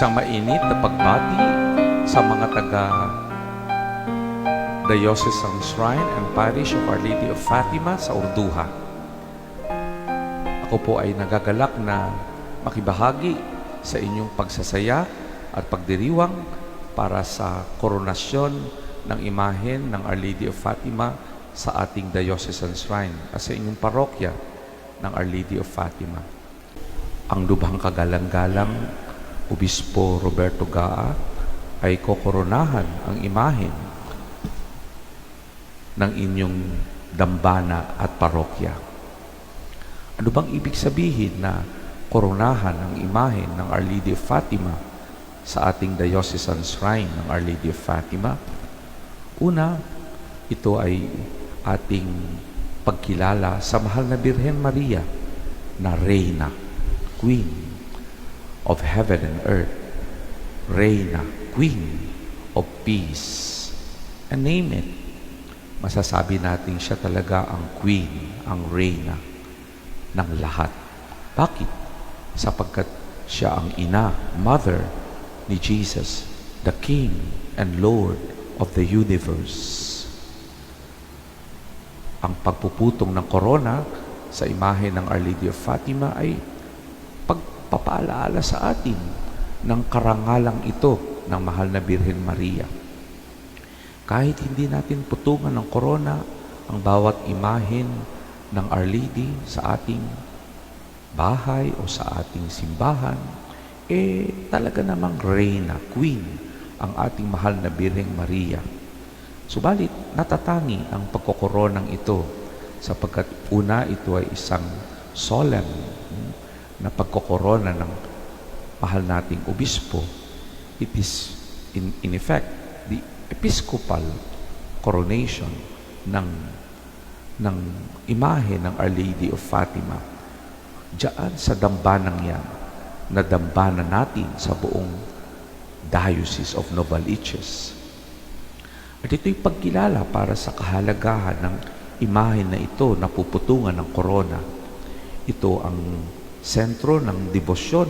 Isang mainit na pagbati sa mga taga Diocesan Shrine and Parish of Our Lady of Fatima sa Urduha. Ako po ay nagagalak na makibahagi sa inyong pagsasaya at pagdiriwang para sa koronasyon ng imahen ng Our Lady of Fatima sa ating Diocesan Shrine at sa inyong parokya ng Our Lady of Fatima. Ang lubhang kagalang-galang Obispo Roberto Gaa ay kokoronahan ang imahen ng inyong dambana at parokya. Ano bang ibig sabihin na koronahan ang imahen ng Our Lady of Fatima sa ating diocesan shrine ng Our Lady of Fatima? Una, ito ay ating pagkilala sa mahal na Birhen Maria na Reyna, Queen of Heaven and Earth, Reyna, Queen of Peace. And name it, masasabi natin siya talaga ang Queen, ang Reyna ng lahat. Bakit? Sapagkat siya ang ina, mother ni Jesus, the King and Lord of the universe. Ang pagpuputong ng korona sa imahe ng Our Lady of Fatima ay pagpapaalaala sa atin ng karangalang ito ng mahal na Birhen Maria. Kahit hindi natin putungan ng korona ang bawat imahen ng Our Lady sa ating bahay o sa ating simbahan, eh talaga namang Reyna, Queen, ang ating mahal na Birheng Maria. Subalit, natatangi ang pagkokoronang ito sapagkat una ito ay isang solemn hmm, na pagkokorona ng mahal nating obispo. It is in, in effect the episcopal coronation ng ng imahe ng Our Lady of Fatima. Diyan sa dambanang yan, na dambana natin sa buong Diocese of Novaliches. At ito'y pagkilala para sa kahalagahan ng imahe na ito na puputungan ng korona. Ito ang sentro ng debosyon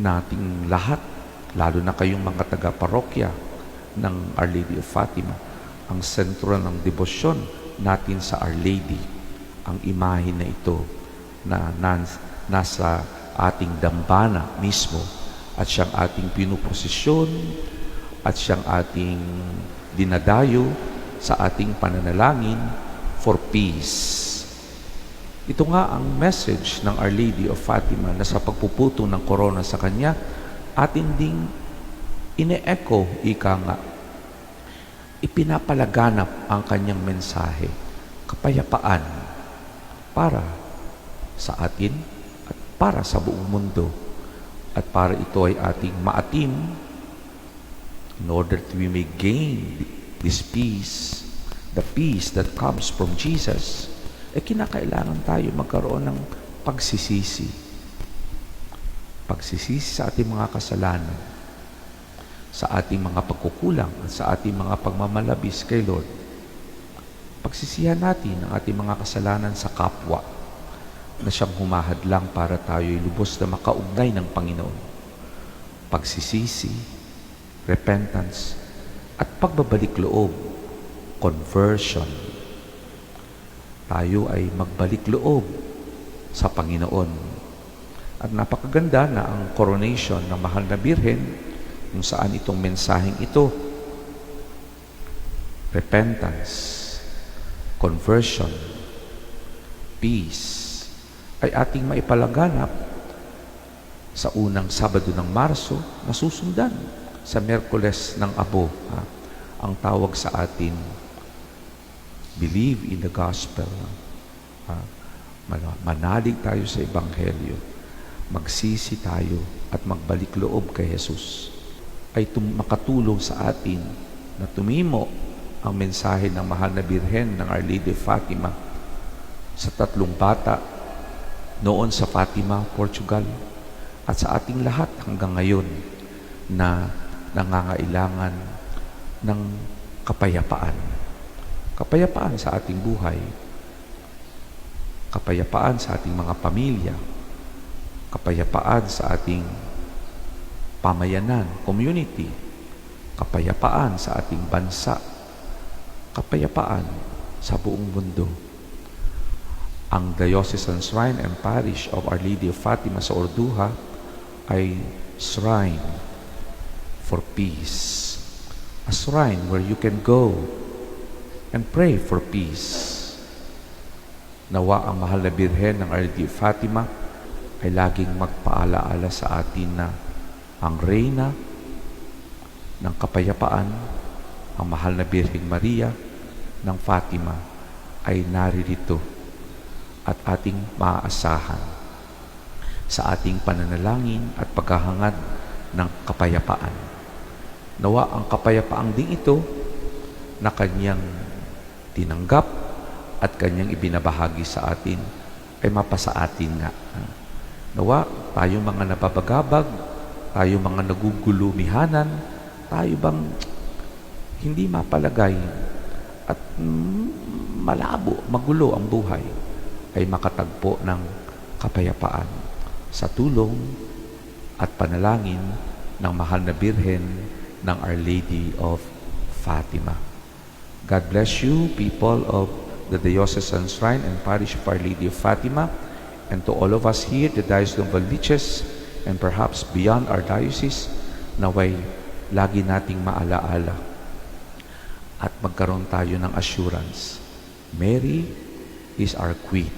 nating lahat, lalo na kayong mga taga-parokya ng Our Lady of Fatima. Ang sentro ng debosyon natin sa Our Lady, ang imahe na ito na nas, nasa ating dambana mismo at siyang ating pinuposisyon at siyang ating dinadayo sa ating pananalangin for peace. Ito nga ang message ng Our Lady of Fatima na sa pagpuputong ng korona sa Kanya, atin ding ine-echo, ika nga, ipinapalaganap ang Kanyang mensahe, kapayapaan, para sa atin at para sa buong mundo. At para ito ay ating maatim in order that we may gain this peace, the peace that comes from Jesus, eh kinakailangan tayo magkaroon ng pagsisisi. Pagsisisi sa ating mga kasalanan, sa ating mga pagkukulang, at sa ating mga pagmamalabis kay Lord. Pagsisihan natin ang ating mga kasalanan sa kapwa na siyang humahadlang para tayo'y lubos na makaugnay ng Panginoon. Pagsisisi, repentance, at pagbabalik loob, conversion. Tayo ay magbalik loob sa Panginoon. At napakaganda na ang coronation ng Mahal na Birhen kung saan itong mensaheng ito, repentance, conversion, peace, ay ating maipalaganap sa unang Sabado ng Marso na susundan sa Merkules ng Abo. Ha? Ang tawag sa atin, believe in the gospel. Ha? Manalig tayo sa Ebanghelyo. Magsisi tayo at magbalik loob kay Jesus. Ay makatulong sa atin na tumimo ang mensahe ng mahal na Birhen ng Our Lady Fatima sa tatlong bata noon sa Fatima, Portugal at sa ating lahat hanggang ngayon na nangangailangan ng kapayapaan. Kapayapaan sa ating buhay. Kapayapaan sa ating mga pamilya. Kapayapaan sa ating pamayanan, community, kapayapaan sa ating bansa, kapayapaan sa buong mundo. Ang Diocesan Shrine and Parish of Our Lady of Fatima sa Orduha ay shrine for peace. A shrine where you can go and pray for peace. Nawa ang mahal na Birhen ng of Fatima ay laging magpaalaala sa atin na ang Reyna ng kapayapaan, ang mahal na Birheng Maria ng Fatima ay naririto at ating maaasahan sa ating pananalangin at paghahangad ng kapayapaan. Nawa ang kapayapaang ding ito na kanyang tinanggap at kanyang ibinabahagi sa atin ay mapasa atin nga. Nawa tayo mga nababagabag, tayo mga nagugulumihanan, tayo bang hindi mapalagay at malabo, magulo ang buhay ay makatagpo ng kapayapaan sa tulong at panalangin ng mahal na Birhen ng Our Lady of Fatima. God bless you, people of the Diocesan Shrine and Parish of Our Lady of Fatima, and to all of us here, the Diocese of Valiches, and perhaps beyond our diocese, naway lagi nating maalaala at magkaroon tayo ng assurance. Mary is our Queen.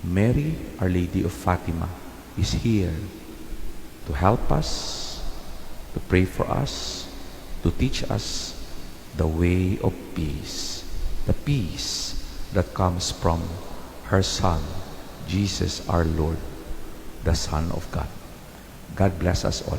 Mary, Our Lady of Fatima, is here to help us, to pray for us, to teach us the way of peace, the peace that comes from her Son, Jesus our Lord, the Son of God. God bless us all.